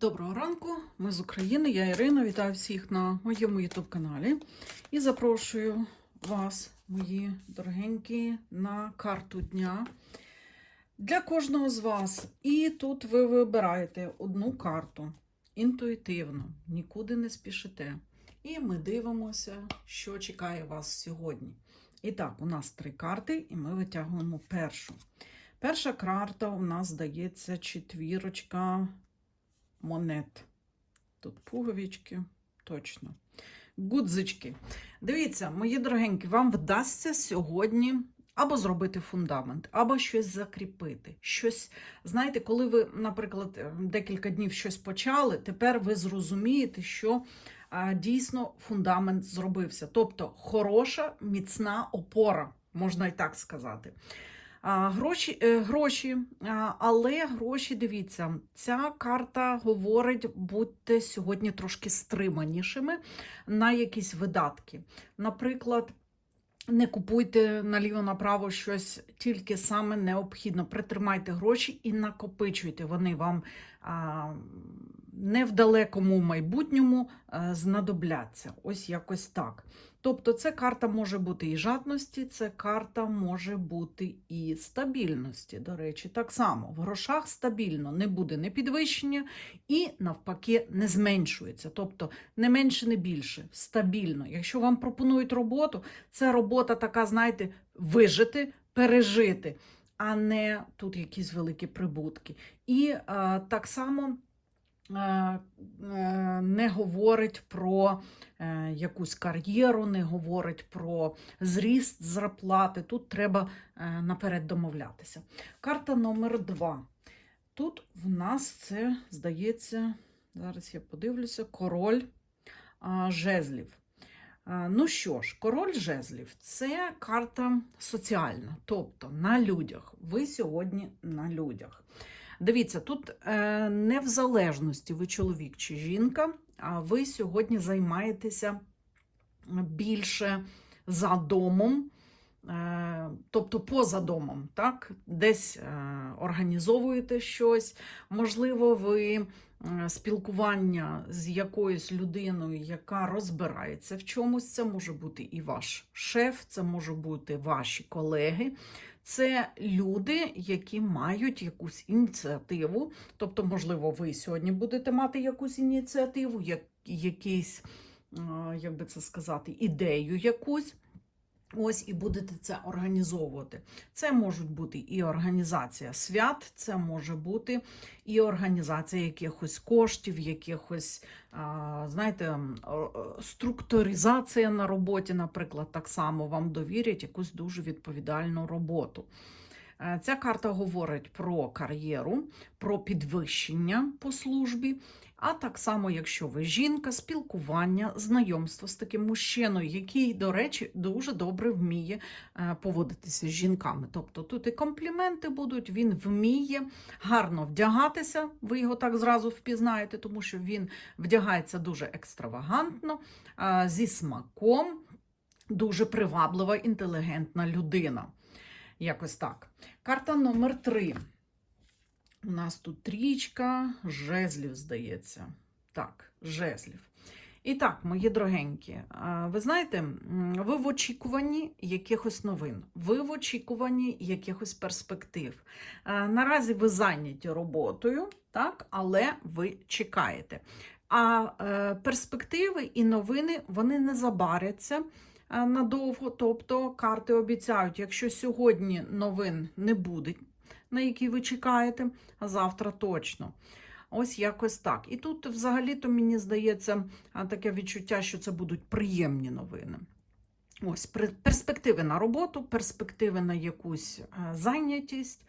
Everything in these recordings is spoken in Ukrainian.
Доброго ранку, ми з України, я Ірина. Вітаю всіх на моєму YouTube каналі і запрошую вас, мої дорогенькі, на карту дня для кожного з вас. І тут ви вибираєте одну карту інтуїтивно, нікуди не спішите. І ми дивимося, що чекає вас сьогодні. І так, у нас три карти, і ми витягуємо першу. Перша карта у нас здається четвірочка монет. Тут пуговички, точно. Гудзички. Дивіться, мої дорогенькі, вам вдасться сьогодні або зробити фундамент, або щось закріпити. Щось, знаєте, коли ви, наприклад, декілька днів щось почали, тепер ви зрозумієте, що а, дійсно фундамент зробився. Тобто хороша, міцна опора, можна і так сказати. Гроші, е, гроші, але гроші, дивіться, ця карта говорить, будьте сьогодні трошки стриманішими на якісь видатки. Наприклад, не купуйте наліво-направо щось тільки саме необхідно. Притримайте гроші і накопичуйте. Вони вам а, не в далекому майбутньому знадобляться. Ось якось так. Тобто, це карта може бути і жадності, це карта може бути і стабільності. До речі, так само в грошах стабільно не буде не підвищення і навпаки не зменшується. Тобто не менше, не більше, стабільно. Якщо вам пропонують роботу, це робота така, знаєте, вижити, пережити, а не тут якісь великі прибутки. І а, так само. Е, е, Не говорить про е, якусь кар'єру, не говорить про зріст зарплати. Тут треба наперед домовлятися. Карта номер два. Тут в нас це, здається, зараз я подивлюся, король жезлів. Ну що ж, король жезлів це карта соціальна, тобто на людях. Ви сьогодні на людях. Дивіться, тут е, не в залежності, ви чоловік чи жінка, а ви сьогодні займаєтеся більше за домом, тобто поза домом, так? десь е, організовуєте щось, можливо, ви е, спілкування з якоюсь людиною, яка розбирається в чомусь, це може бути і ваш шеф, це може бути ваші колеги. Це люди, які мають якусь ініціативу. Тобто, можливо, ви сьогодні будете мати якусь ініціативу, як, якийсь, е, як би це сказати, ідею якусь. Ось і будете це організовувати. Це можуть бути і організація свят, це може бути і організація якихось коштів, якихось, знаєте, структуризація на роботі, наприклад, так само вам довірять якусь дуже відповідальну роботу. Е, Ця карта говорить про кар'єру, про підвищення по службі, а так само, якщо ви жінка, спілкування, знайомство з таким мужчиною, який, до речі, дуже добре вміє е, поводитися з жінками. Тобто тут і компліменти будуть, він вміє гарно вдягатися, ви його так зразу впізнаєте, тому що він вдягається дуже екстравагантно, е, зі смаком, дуже приваблива, інтелігентна людина. Якось так. Карта номер три. У нас тут трічка жезлів, здається. Так, жезлів. І так, мої дорогенькі, ви знаєте, ви в очікуванні якихось новин, ви в очікуванні якихось перспектив. Наразі ви зайняті роботою, так, але ви чекаєте. А е, перспективи і новини вони не забаряться е, надовго. Тобто карти обіцяють, якщо сьогодні новин не буде, на які ви чекаєте, а завтра точно. Ось якось так. І тут, взагалі-то, мені здається, таке відчуття, що це будуть приємні новини. Ось перспективи на роботу, перспективи на якусь е, зайнятість,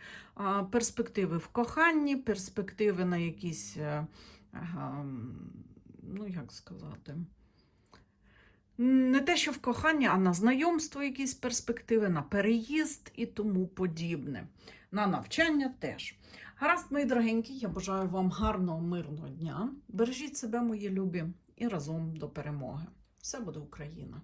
перспективи в коханні, перспективи на якісь, е, ну як сказати, не те, що в коханні, а на знайомство якісь перспективи, на переїзд і тому подібне. На навчання теж. Гаразд, мої дорогенькі, я бажаю вам гарного, мирного дня. Бережіть себе, мої любі, і разом до перемоги. Все буде Україна!